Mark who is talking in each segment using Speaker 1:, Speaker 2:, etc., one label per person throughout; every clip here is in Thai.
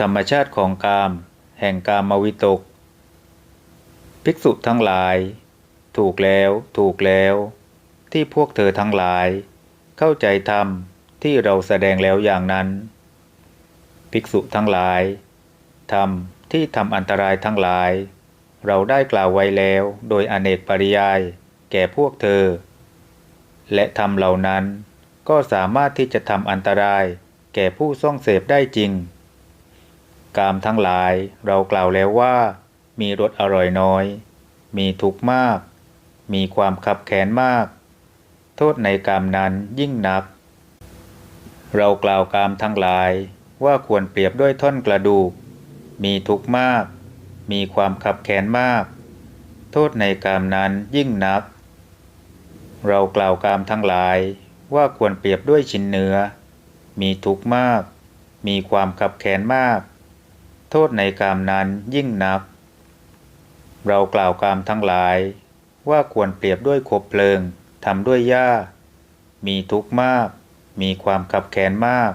Speaker 1: ธรรมชาติของกาม แห่งกามวิตก ภิกษุทั้งหลาย ถูกแล้ว ถูกแล้ว ที่พวกเธอทั้งหลาย เข้าใจธรรมที่เราแสดงแล้วอย่างนั้น ภิกษุทั้งหลายธรรมที่ทำอันตรายทั้งหลาย เราได้กล่าวไว้แล้วโดยอเนกปริยาย แก่พวกเธอ และธรรมเหล่านั้นก็สามารถที่จะทำอันตรายแก่ผู้ซ่องเสพได้จริง กามทั้งหลายเรากล่าวแล้วว่า มีรสอร่อยน้อย มีทุกข์มาก มีความขับแค้นมาก โทษในกามนั้นยิ่งนัก เรากล่าวกามทั้งหลายว่าควรเปรียบด้วยท่อนกระดูก มีทุกข์มาก มีความขับแค้นมาก โทษในกามนั้นยิ่งนัก เรากล่าวกามทั้งหลายว่าควรเปรียบด้วยชิ้นเนื้อ มีทุกข์มาก มีความขับแค้นมาก โทษในกามนั้นยิ่งนัก เรากล่าวกามทั้งหลาย ว่าควรเปรียบด้วยคบเพลิงทำด้วยหญ้า มีทุกข์มาก มีความขับแค้นมาก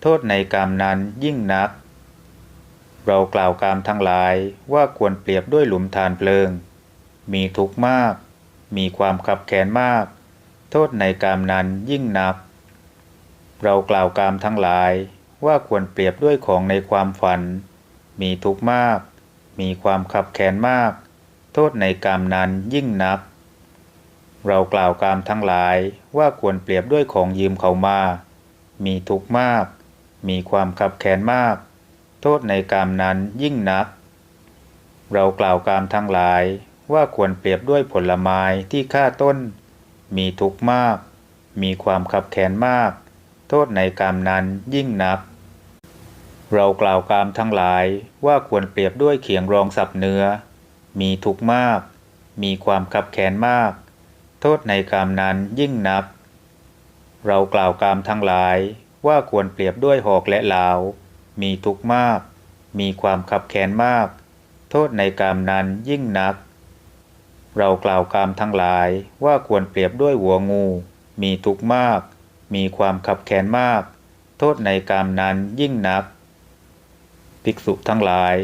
Speaker 1: โทษในกามนั้นยิ่งนัก เรากล่าวกามทั้งหลายว่าควรเปรียบด้วยหลุมฐานเพลิง มีทุกข์มาก มีความขับแค้นมาก โทษในกามนั้นยิ่งนัก เรากล่าวกามทั้งหลาย ว่าควรเปรียบด้วยของในความฝัน มีทุกข์มาก มีความขับแค้นมาก โทษในกามนั้นยิ่งนัก เรากล่าวกามทั้งหลายว่าควรเปรียบด้วยของยืมเขามา มีทุกข์มาก มีความขับแค้นมาก โทษในกามนั้นยิ่งนัก เรากล่าวกามทั้งหลายว่าควรเปรียบด้วยผลไม้ที่ฆ่าต้น มีทุกข์มาก มีความขับแค้นมาก โทษในกามนั้นยิ่งนัก เรากล่าวกามทั้งหลายว่าควรเปรียบด้วยเขียงรองสับเนื้อ มีทุกข์มาก มีความขับแค้นมาก โทษในกามนั้นยิ่งนักเรากล่าวกามทั้งหลายว่าควรเปรียบด้วยหอกและเหลา มีทุกข์มาก มีความขับแค้นมาก โทษในกามนั้นยิ่งนัก เรากล่าวกามทั้งหลายว่าควรเปรียบด้วยหัวงู มีทุกข์มาก มีความขับแค้นมาก โทษในกามนั้นยิ่งนัก ภิกษุทั้งหลาย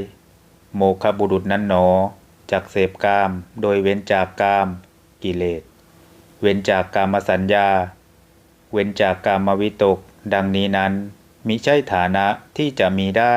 Speaker 1: โมคบุรุษนั้นหนอจากเสพกามโดยเว้นจากกามกิเลส เว้นจากกามสัญญา เว้นจากกามวิตก ดังนี้นั้นมิใช่ฐานะที่จะมีได้